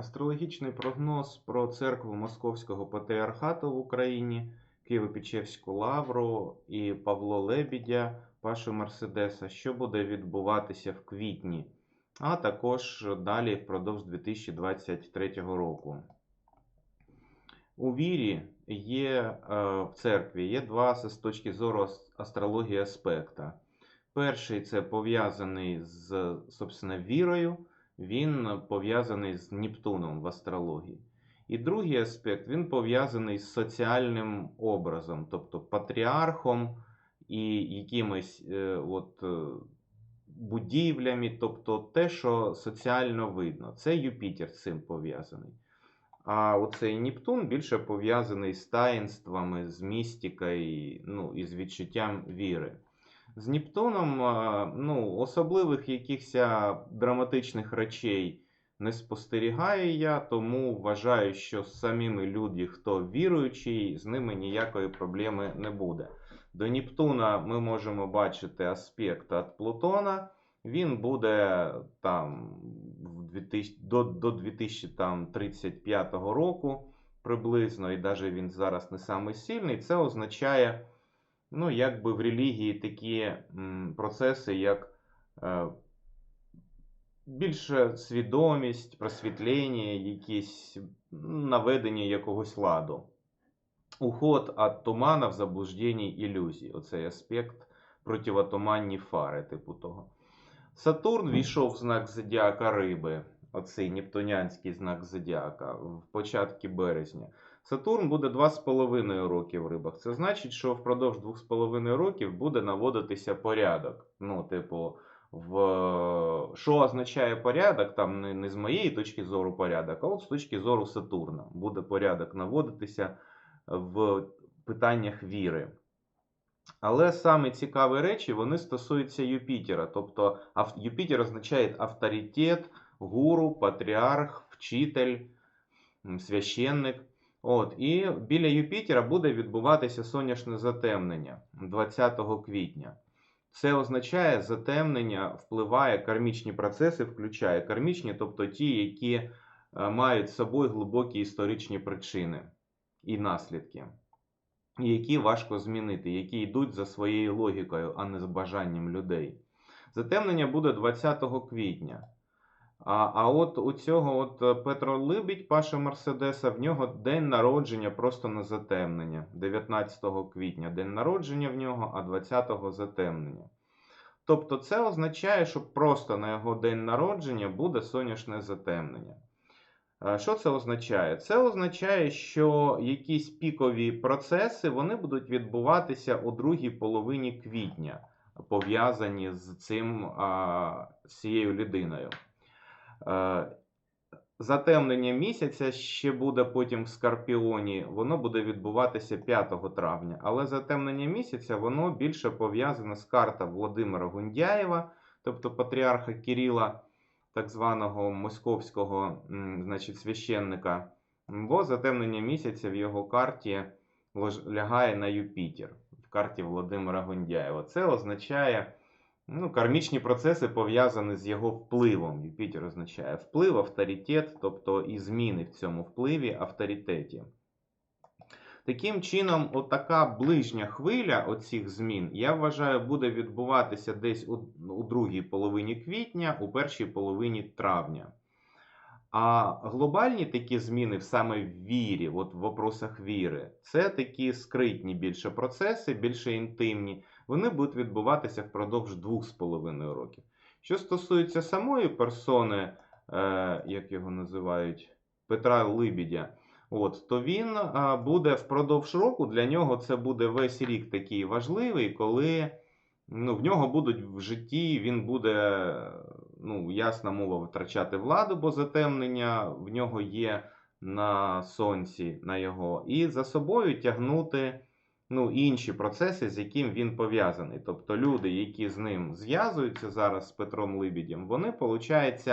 Астрологічний прогноз про церкву Московського патріархату в Україні, Києво-Печерську лавру і Павло Лебідя, Пашу Мерседеса, що буде відбуватися в квітні, а також далі впродовж 2023 року. У вірі є е, в церкві є два з точки зору астрології аспекта. Перший це пов'язаний з собственно, вірою, він пов'язаний з Нептуном в астрології. І другий аспект він пов'язаний з соціальним образом, тобто патріархом і якимись е, от, е, будівлями, тобто те, що соціально видно. Це Юпітер з цим пов'язаний. А оцей Нептун більше пов'язаний з таїнствами, з містикою, ну, і з відчуттям віри. З Нептуном ну, особливих якихось драматичних речей не спостерігаю я, тому вважаю, що з самими люди, хто віруючий, з ними ніякої проблеми не буде. До Нептуна ми можемо бачити аспект від Плутона. Він буде там 2000, до, до 2035 року приблизно, і навіть він зараз не самий сильний. Це означає, ну, якби в релігії такі процеси, як е, більше свідомість, просвітлення, якісь наведення якогось ладу. Уход від тумана в заблужденні ілюзій. Оцей аспект противотуманні фари, типу того. Сатурн війшов в знак Зодіака Риби, оцей нептунянський знак Зодіака, в початку березня. Сатурн буде 2,5 роки в рибах. Це значить, що впродовж 2,5 років буде наводитися порядок. Ну, типу, в... що означає порядок, там не, не з моєї точки зору порядок, а от з точки зору Сатурна. Буде порядок наводитися в питаннях віри. Але саме цікаві речі вони стосуються Юпітера. Тобто Юпітер означає авторитет, гуру, патріарх, вчитель, священник. От, і біля Юпітера буде відбуватися сонячне затемнення 20 квітня. Це означає, затемнення впливає, кармічні процеси включає кармічні, тобто ті, які е, мають з собою глибокі історичні причини і наслідки які важко змінити, які йдуть за своєю логікою, а не з бажанням людей. Затемнення буде 20 квітня. А, а от у цього от е, Петро Либідь, Паша Мерседеса, в нього день народження просто на затемнення. 19 квітня день народження в нього, а 20-го затемнення. Тобто це означає, що просто на його день народження буде сонячне затемнення. Е, Що це означає? Це означає, що якісь пікові процеси вони будуть відбуватися у другій половині квітня, пов'язані з цим з цією людиною. Е, Затемнення місяця ще буде потім в Скорпіоні, воно буде відбуватися 5 травня. Але затемнення місяця воно більше пов'язане з карта Володимира Гундяєва, тобто патріарха Кирила, так званого московського значить, священника. Бо затемнення місяця в його карті лягає на Юпітер в карті Володимира Гундяєва. Це означає ну, кармічні процеси пов'язані з його впливом. Юпітер означає вплив, авторитет, тобто і зміни в цьому впливі, авторитеті. Таким чином, отака ближня хвиля оцих змін, я вважаю, буде відбуватися десь у, у другій половині квітня, у першій половині травня. А глобальні такі зміни саме в вірі, от в вопросах віри, це такі скритні більше процеси, більше інтимні. Вони будуть відбуватися впродовж двох з половиною років. Що стосується самої персони, е, як його називають, Петра Либідя, от, то він е, буде впродовж року, для нього це буде весь рік такий важливий, коли ну, в нього будуть в житті, він буде, ну, ясна мова, втрачати владу, бо затемнення в нього є на сонці, на його, і за собою тягнути ну, інші процеси, з яким він пов'язаний. Тобто люди, які з ним зв'язуються зараз з Петром Либідем, вони, виходить,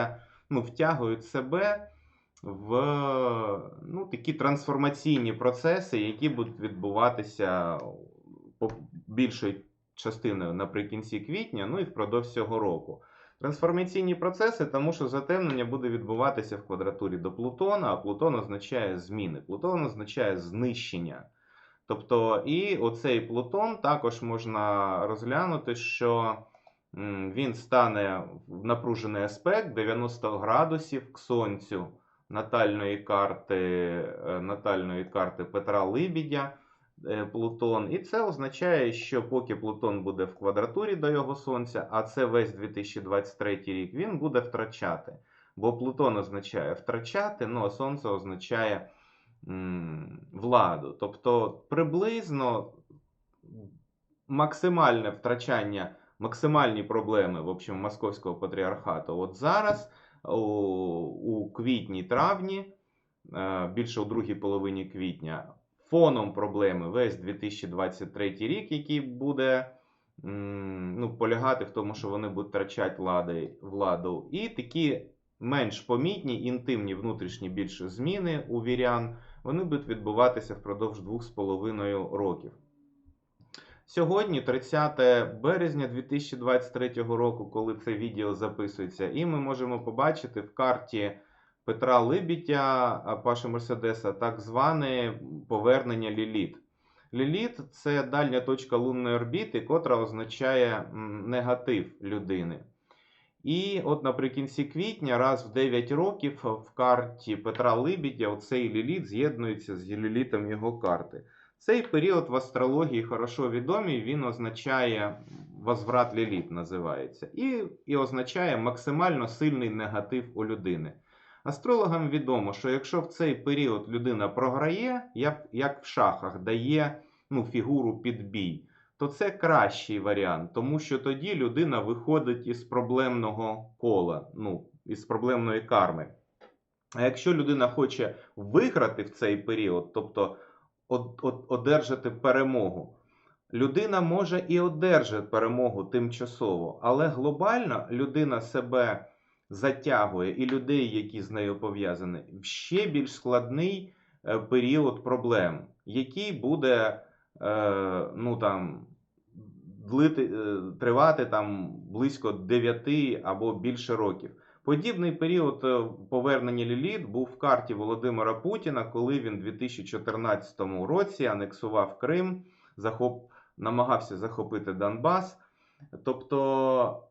ну, втягують себе в ну, такі трансформаційні процеси, які будуть відбуватися більшою частиною наприкінці квітня, ну і впродовж цього року. Трансформаційні процеси, тому що затемнення буде відбуватися в квадратурі до Плутона, а Плутон означає зміни. Плутон означає знищення. Тобто, і оцей Плутон також можна розглянути, що він стане в напружений аспект 90 градусів к Сонцю натальної карти, е, натальної карти Петра Либідя. е, Плутон, і це означає, що поки Плутон буде в квадратурі до його Сонця, а це весь 2023 рік, він буде втрачати. Бо Плутон означає втрачати, ну а Сонце означає владу. Тобто приблизно максимальне втрачання, максимальні проблеми в общем, московського патріархату. От зараз у, квітні-травні, е, більше у другій половині квітня, фоном проблеми весь 2023 рік, який буде ну, полягати в тому, що вони будуть втрачати влади, владу. І такі менш помітні, інтимні внутрішні більше зміни у вірян, вони будуть відбуватися впродовж 2,5 років. Сьогодні, 30 березня 2023 року, коли це відео записується, і ми можемо побачити в карті Петра Либітя, а Паши Мерседеса, так зване повернення Ліліт. Ліліт це дальня точка лунної орбіти, котра означає негатив людини. І от наприкінці квітня, раз в 9 років, в карті Петра Либідя, оцей ліліт з'єднується з лілітом його карти. Цей період в астрології хорошо відомий, він означає возврат ліліт, називається, і, і означає максимально сильний негатив у людини. Астрологам відомо, що якщо в цей період людина програє, як, як в шахах, дає ну, фігуру під бій, то це кращий варіант, тому що тоді людина виходить із проблемного кола, ну, із проблемної карми. А якщо людина хоче виграти в цей період, тобто од- од- одержати перемогу, людина може і одержати перемогу тимчасово, але глобально людина себе затягує і людей, які з нею пов'язані, в ще більш складний е, період проблем, який буде ну, там, длити, е, тривати там, близько 9 або більше років. Подібний період е, повернення Ліліт був в карті Володимира Путіна, коли він у 2014 році анексував Крим, захоп, намагався захопити Донбас. Тобто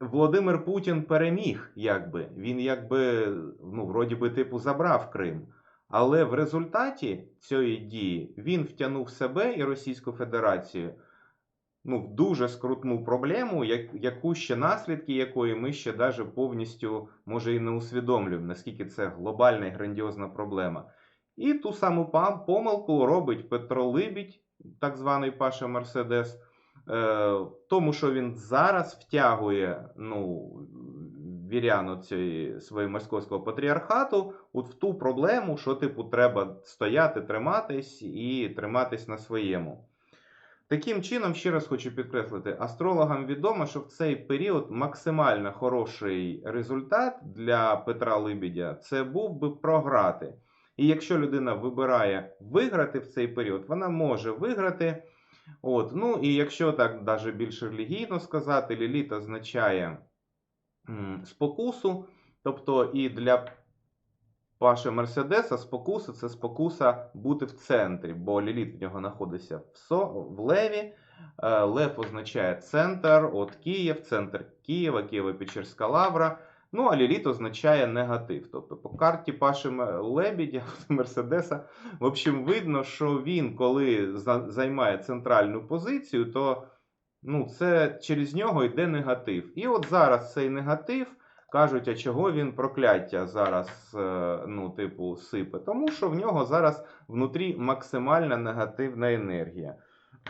Володимир Путін переміг, якби. Він якби, ну, вроді би, типу, забрав Крим. Але в результаті цієї дії він втягнув себе і Російську Федерацію ну, в дуже скрутну проблему, яку ще наслідки якої ми ще даже повністю може і не усвідомлюємо, наскільки це глобальна і грандіозна проблема. І ту саму помилку робить Петро Либідь, так званий Паша Мерседес, е, тому, що він зараз втягує ну, вірян цієї своєї московського патріархату от в ту проблему, що типу треба стояти, триматись і триматись на своєму. Таким чином, ще раз хочу підкреслити, астрологам відомо, що в цей період максимально хороший результат для Петра Либідя це був би програти. І якщо людина вибирає виграти в цей період, вона може виграти. От, ну і якщо так даже більш релігійно сказати, ліліт означає спокусу, тобто і для Паша Мерседеса спокуса це спокуса бути в центрі, бо ліліт в нього знаходиться в, со, в леві. Е, Лев означає центр, от Київ, центр Києва, Києво-Печерська лавра. Ну, а ліліт означає негатив. Тобто по карті Паші М- Лебідя, Мерседеса, в общем, видно, що він, коли займає центральну позицію, то ну, це через нього йде негатив. І от зараз цей негатив кажуть, а чого він прокляття зараз, е, ну, типу, сипе? Тому що в нього зараз внутрі максимальна негативна енергія.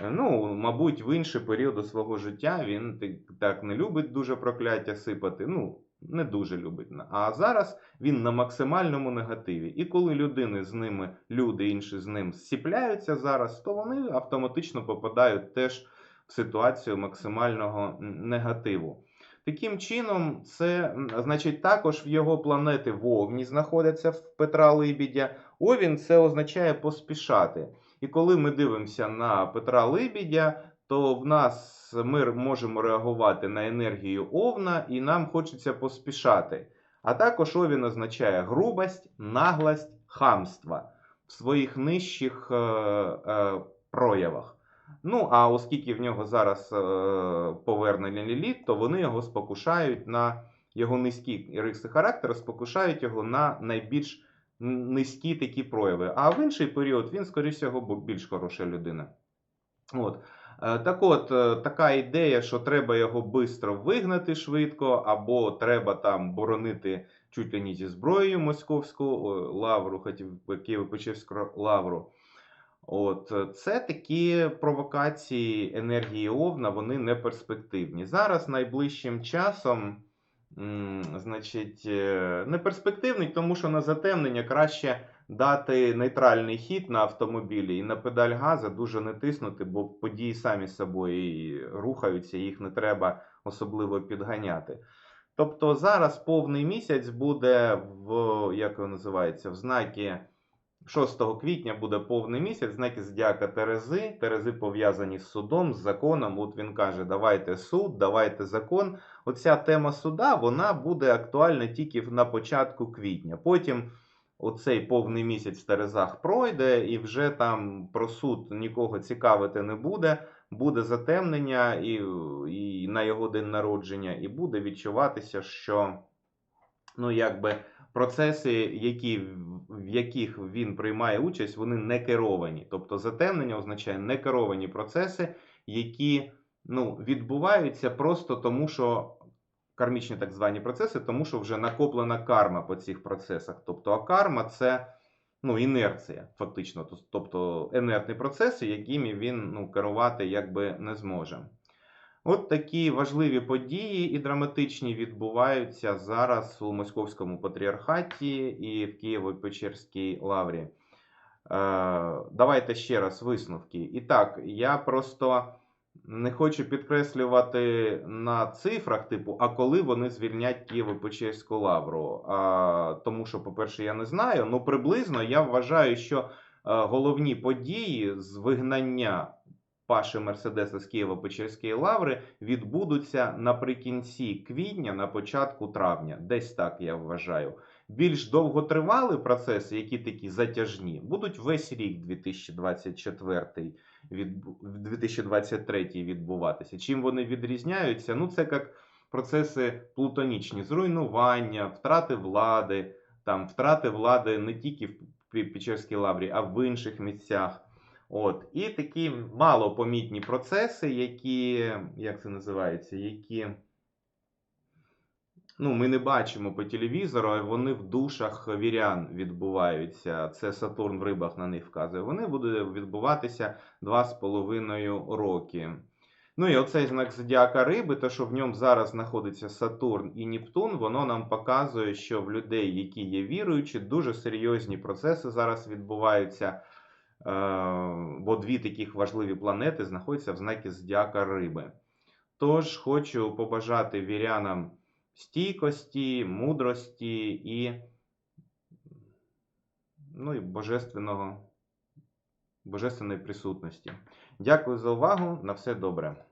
Е, Ну, мабуть, в інші періоди свого життя він так- не любить дуже прокляття сипати. Ну, не дуже любить. А зараз він на максимальному негативі. І коли людини з ними, люди інші з ним зсіпляються зараз, то вони автоматично попадають теж ситуацію максимального негативу. Таким чином, це значить також в його планети Вовні знаходяться в Петра Либідя. Овін це означає поспішати. І коли ми дивимося на Петра Либідя, то в нас ми можемо реагувати на енергію Овна, і нам хочеться поспішати. А також Овін означає грубость, наглость, хамство в своїх нижчих е, е, проявах. Ну, а оскільки в нього зараз е, повернення ліліт, то вони його спокушають на його низькі риси характеру, спокушають його на найбільш низькі такі прояви. А в інший період він, скоріш всього, більш хороша людина. От. Е, Так от, е, така ідея, що треба його швидко вигнати швидко, або треба там боронити чуть ли не зі зброєю московську лавру, хотів Києво-Печерську лавру. От, е, це такі провокації енергії Овна, вони не перспективні. Зараз найближчим часом, значить, е, не перспективний, тому що на затемнення краще дати нейтральний хід на автомобілі і на педаль газа дуже не тиснути, бо події самі собою рухаються, їх не треба особливо підганяти. Тобто зараз повний місяць буде в як його називається, в знакі 6 квітня буде повний місяць, знаки зодіака Терези. Терези пов'язані з судом, з законом. От він каже: давайте суд, давайте закон. Оця тема суда вона буде актуальна тільки на початку квітня. Потім оцей повний місяць в Терезах пройде, і вже там про суд нікого цікавити не буде. Буде затемнення і, і на його день народження, і буде відчуватися, що ну, якби процеси, які, в яких він приймає участь, вони не керовані. Тобто затемнення означає не керовані процеси, які ну, відбуваються просто тому, що кармічні так звані процеси, тому що вже накоплена карма по цих процесах. Тобто, а карма це ну, інерція, фактично, тобто енертні процеси, якими він ну, керувати якби не зможе. От такі важливі події і драматичні відбуваються зараз у Московському патріархаті і в Києво-Печерській лаврі. Е, давайте ще раз висновки. І так, я просто не хочу підкреслювати на цифрах, типу, а коли вони звільнять Києво-Печерську лавру. А, тому що, по-перше, я не знаю. Ну, приблизно я вважаю, що е, головні події з вигнання Паши Мерседеса з Києво-Печерської лаври відбудуться наприкінці квітня, на початку травня. Десь так я вважаю. Більш довготривалі процеси, які такі затяжні, будуть весь рік 2024 відбу- 2023 відбуватися. Чим вони відрізняються? Ну, це як процеси плутонічні, зруйнування, втрати влади, там втрати влади не тільки в Печерській лаврі, а в інших місцях. От. І такі малопомітні процеси, які, як це називається, які ну, ми не бачимо по телевізору, а вони в душах вірян відбуваються. Це Сатурн в рибах на них вказує. Вони будуть відбуватися 2,5 роки. Ну і оцей знак зодіака риби, те, що в ньому зараз знаходиться Сатурн і Нептун, воно нам показує, що в людей, які є віруючі, дуже серйозні процеси зараз відбуваються. Е, Бо дві таких важливі планети знаходяться в знакі Здяка риби. Тож хочу побажати вірянам стійкості, мудрості і, ну, і божественного, божественної присутності. Дякую за увагу. На все добре.